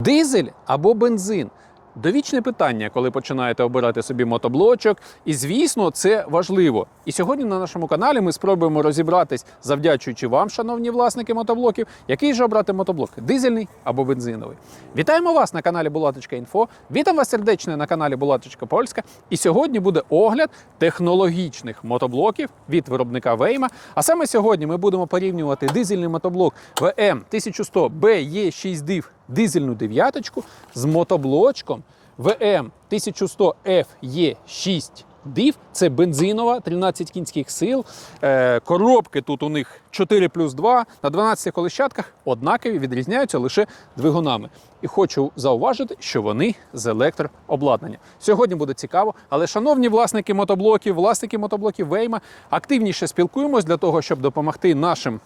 Дизель або бензин? Довічне питання, коли починаєте обирати собі мотоблочок. І звісно, це важливо. І сьогодні на нашому каналі ми спробуємо розібратись, завдячуючи вам, шановні власники мотоблоків, який же обрати мотоблок дизельний або бензиновий. Вітаємо вас на каналі Булаточка.Інфо. Вітам вас сердечно на каналі Булаточка Польська. І сьогодні буде огляд технологічних мотоблоків від виробника Вейма. А саме сьогодні ми будемо порівнювати дизельний мотоблок VM 1100 BE6 DIV дизельну дев'яточку з мотоблочком VM 1100 FE6 DIV. Це бензинова, 13 кінських сил. Е, коробки тут у них 4 плюс 2 на 12 колещатках однакові, відрізняються лише двигунами. І хочу зауважити, що вони з електрообладнання. Сьогодні буде цікаво, але шановні власники мотоблоків, власники мотоблоків Вейма, активніше спілкуємось для того, щоб допомогти нашим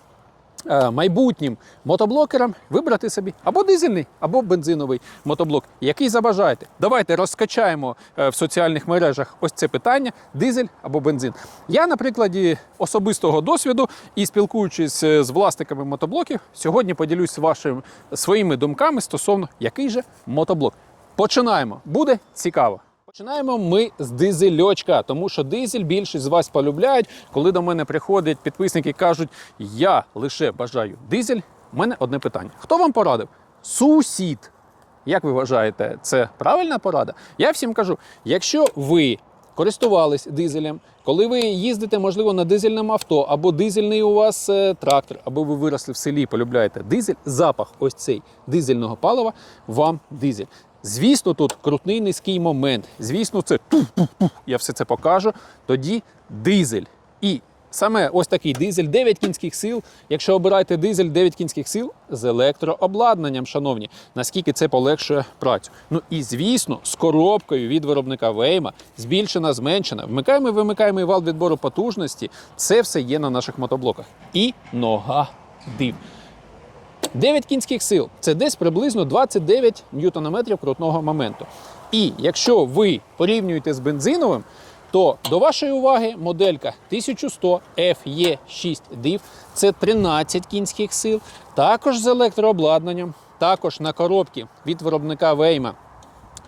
майбутнім мотоблокерам вибрати собі або дизельний, або бензиновий мотоблок, який забажаєте. Давайте розкачаємо е, в соціальних мережах ось це питання: дизель або бензин. Я на прикладі особистого досвіду і спілкуючись е, з власниками мотоблоків, сьогодні поділюсь вашим своїми думками стосовно який же мотоблок. Починаємо. Буде цікаво. Починаємо ми з дизельочка, тому що дизель більшість з вас полюбляють. Коли до мене приходять підписники і кажуть, я лише бажаю дизель. У мене одне питання: хто вам порадив? Сусід. Як ви вважаєте, це правильна порада? Я всім кажу: якщо ви користувались дизелем, коли ви їздите, можливо, на дизельному авто, або дизельний у вас е, трактор, або ви виросли в селі, полюбляєте дизель, запах ось цей дизельного палива, вам дизель. Звісно, тут крутний низький момент. Звісно, це я все це покажу. Тоді дизель. І саме ось такий дизель 9 кінських сил. Якщо обираєте дизель 9 кінських сил з електрообладнанням, шановні, наскільки це полегшує працю. Ну і звісно, з коробкою від виробника Вейма, збільшена, зменшена. Вмикаємо і вимикаємо і вал відбору потужності. Це все є на наших мотоблоках. І нога див. 9 кінських сил це десь приблизно 29 ньютонометрів крутного моменту. І якщо ви порівнюєте з бензиновим, то до вашої уваги моделька 1100 FE6 DIV – це 13 кінських сил, також з електрообладнанням, також на коробці від виробника Вейма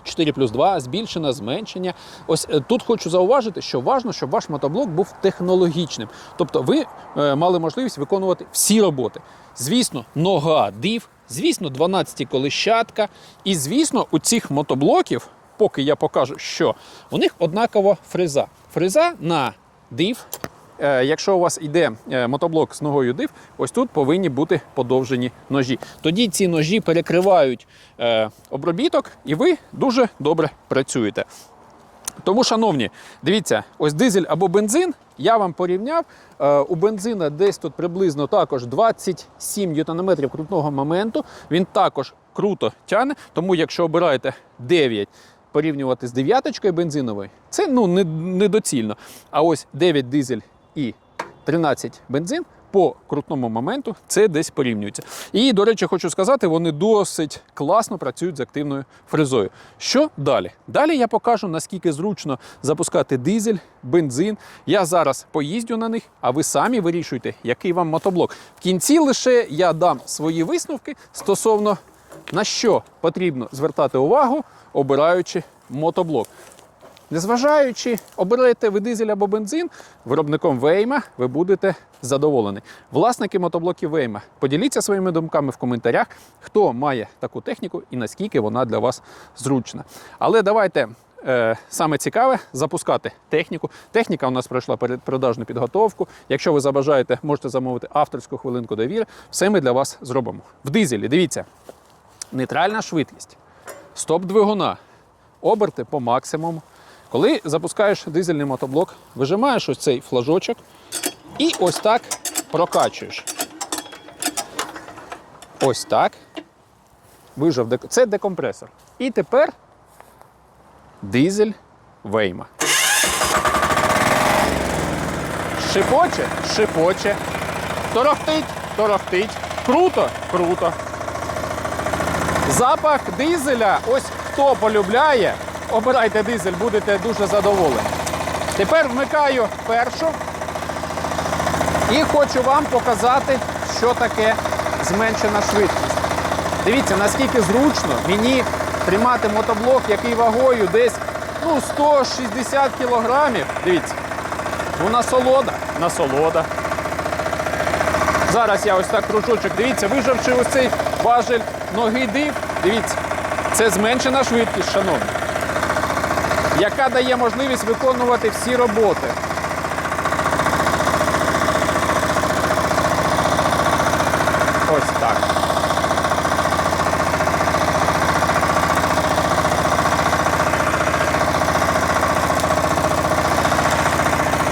4 плюс 2, збільшення, зменшення. Ось е, тут хочу зауважити, що важливо, щоб ваш мотоблок був технологічним. Тобто ви е, мали можливість виконувати всі роботи. Звісно, нога див, звісно, 12 колищатка. І звісно, у цих мотоблоків, поки я покажу, що у них однакова фреза. Фреза на див. Е, Якщо у вас йде е, мотоблок з ногою див, ось тут повинні бути подовжені ножі. Тоді ці ножі перекривають е, обробіток, і ви дуже добре працюєте. Тому, шановні, дивіться, ось дизель або бензин. Я вам порівняв. У бензина десь тут приблизно також 27 ньютонометрів крутного моменту. Він також круто тягне. Тому, якщо обираєте 9 порівнювати з дев'яточкою бензиновою, це ну не- недоцільно. А ось 9 дизель і 13 бензин. По крутному моменту це десь порівнюється. І, до речі, хочу сказати, вони досить класно працюють з активною фрезою. Що далі? Далі я покажу, наскільки зручно запускати дизель, бензин. Я зараз поїздю на них, а ви самі вирішуйте, який вам мотоблок. В кінці лише я дам свої висновки стосовно на що потрібно звертати увагу, обираючи мотоблок. Незважаючи, обираєте ви дизель або бензин, виробником Вейма ви будете задоволені. Власники мотоблоків Вейма, поділіться своїми думками в коментарях, хто має таку техніку і наскільки вона для вас зручна. Але давайте. е, Саме цікаве запускати техніку. Техніка у нас пройшла передпродажну підготовку. Якщо ви забажаєте, можете замовити авторську хвилинку довіри. Все ми для вас зробимо. В дизелі, дивіться, нейтральна швидкість, стоп двигуна, оберти по максимуму. Коли запускаєш дизельний мотоблок, вижимаєш ось цей флажочок і ось так прокачуєш. Ось так. Вижав дек... Це декомпресор. І тепер дизель Вейма. Шипоче, шипоче. Торохтить, торохтить. Круто, круто. Запах дизеля, ось хто полюбляє, обирайте дизель, будете дуже задоволені. Тепер вмикаю першу і хочу вам показати, що таке зменшена швидкість. Дивіться, наскільки зручно мені тримати мотоблок, який вагою десь ну, 160 кілограмів. Дивіться. Ну, насолода, насолода. Зараз я ось так кружочок. Дивіться, вижавши ось цей важель ноги див. Дивіться, це зменшена швидкість, шановні, яка дає можливість виконувати всі роботи. Ось так.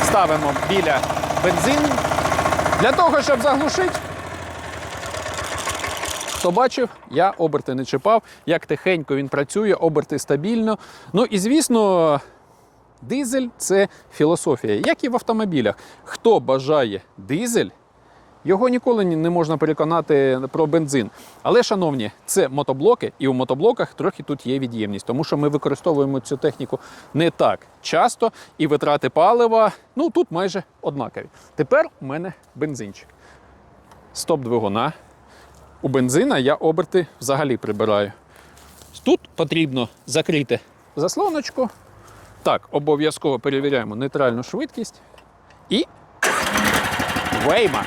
Ставимо біля бензин для того, щоб заглушити. Хто бачив, я оберти не чіпав, як тихенько він працює, оберти стабільно. Ну і звісно, дизель це філософія, як і в автомобілях. Хто бажає дизель, його ніколи не можна переконати про бензин. Але, шановні, це мотоблоки, і у мотоблоках трохи тут є від'ємність, тому що ми використовуємо цю техніку не так часто, і витрати палива ну тут майже однакові. Тепер у мене бензинчик. Стоп двигуна. У бензина я оберти взагалі прибираю. Тут потрібно закрити заслоночку. Так, обов'язково перевіряємо нейтральну швидкість. І вейма.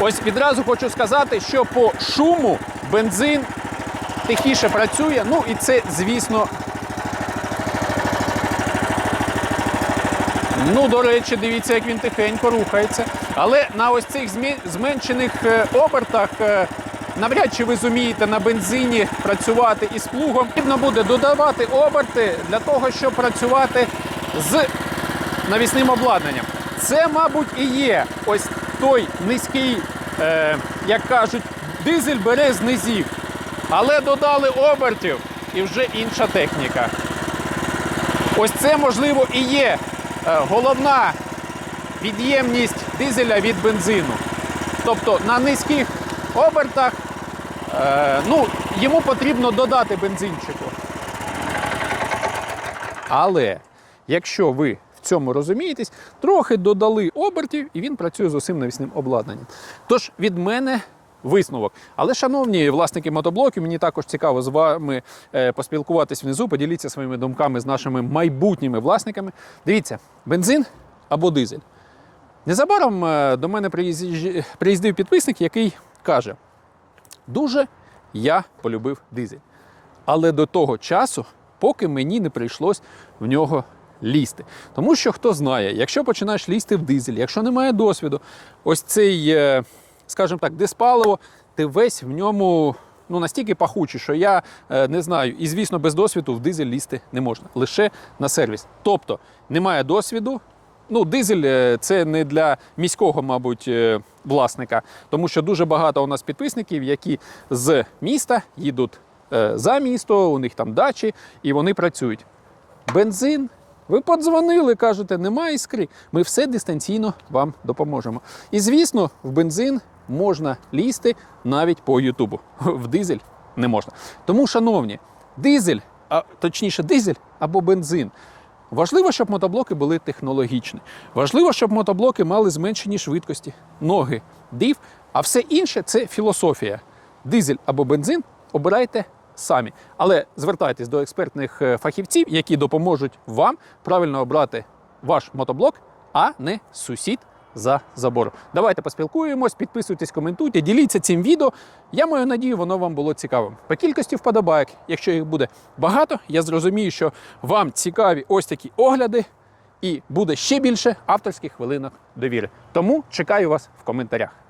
Ось відразу хочу сказати, що по шуму бензин тихіше працює. Ну і це, звісно. Ну, до речі, дивіться, як він тихенько рухається. Але на ось цих зменшених е, обертах е, навряд чи ви зумієте на бензині працювати із плугом. Потрібно буде додавати оберти для того, щоб працювати з навісним обладнанням. Це, мабуть, і є ось той низький, е, як кажуть, дизель бере з низів. Але додали обертів і вже інша техніка. Ось це, можливо, і є головна від'ємність дизеля від бензину. Тобто на низьких обертах е, ну, йому потрібно додати бензинчику. Але якщо ви в цьому розумієтесь, трохи додали обертів і він працює з усім навісним обладнанням. Тож від мене висновок. Але, шановні власники мотоблоків, мені також цікаво з вами е, поспілкуватись внизу, поділіться своїми думками з нашими майбутніми власниками. Дивіться, бензин або дизель. Незабаром е, до мене приїздив підписник, який каже: дуже я полюбив дизель. Але до того часу, поки мені не прийшлось в нього лізти. Тому що хто знає, якщо починаєш лізти в дизель, якщо немає досвіду, ось цей, е, скажімо так, диспаливо, ти весь в ньому. Ну, настільки пахучий, що я е, не знаю. І звісно, без досвіду в дизель лізти не можна. Лише на сервіс. Тобто немає досвіду. Ну, дизель е, це не для міського, мабуть, е, власника, тому що дуже багато у нас підписників, які з міста їдуть е, за місто, у них там дачі, і вони працюють. Бензин. Ви подзвонили, кажете, немає іскри. Ми все дистанційно вам допоможемо. І звісно, в бензин можна лізти навіть по Ютубу. В дизель не можна. Тому, шановні, дизель, а точніше, дизель або бензин. Важливо, щоб мотоблоки були технологічні. Важливо, щоб мотоблоки мали зменшені швидкості, ноги, див, а все інше це філософія. Дизель або бензин обирайте самі. Але звертайтесь до експертних е, фахівців, які допоможуть вам правильно обрати ваш мотоблок, а не сусід за забором. Давайте поспілкуємось, підписуйтесь, коментуйте, діліться цим відео. Я маю надію, воно вам було цікавим. По кількості вподобайок, якщо їх буде багато, я зрозумію, що вам цікаві ось такі огляди, і буде ще більше авторських хвилинок довіри. Тому чекаю вас в коментарях.